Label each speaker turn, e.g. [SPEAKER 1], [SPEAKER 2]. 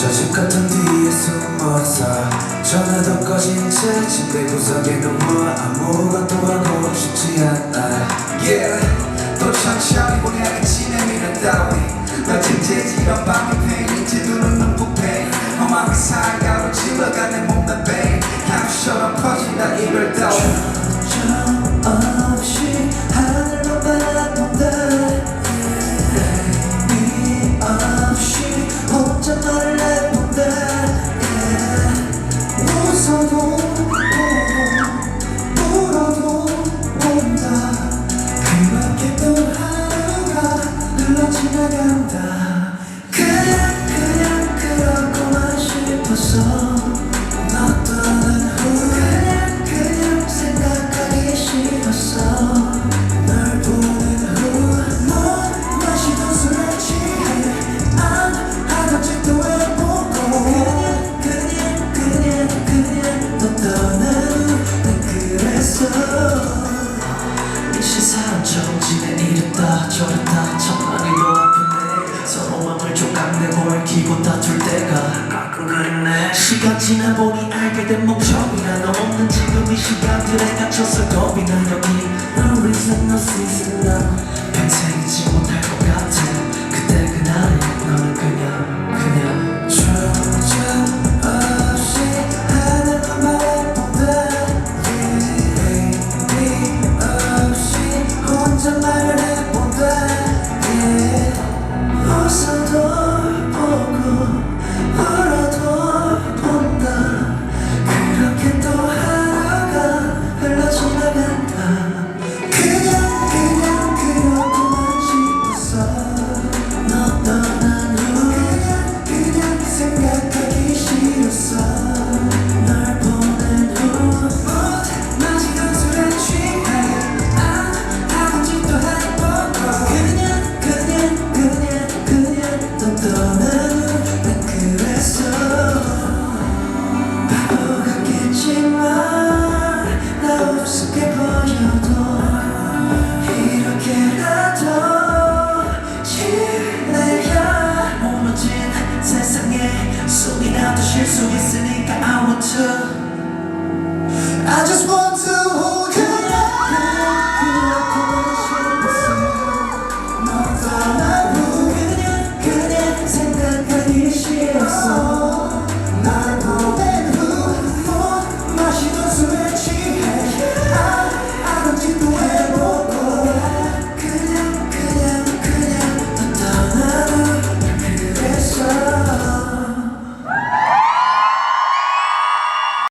[SPEAKER 1] 저 집 같은 뒤에 숨어서 전화도 꺼진 채 침대 구석에 누워 아무것도 하고 싶지 않아.
[SPEAKER 2] Yeah. 또 천천히 보내는 지내미는 따위. 나
[SPEAKER 1] 진지해지던 밤이 기분 다툴 때가 가끔 그립네. 시간 지나보니 알게 된 목적이 난 없는 지금 이 시간들에 갇혔을 겁이 나 여기 No reason, no 수 있으니까 I want you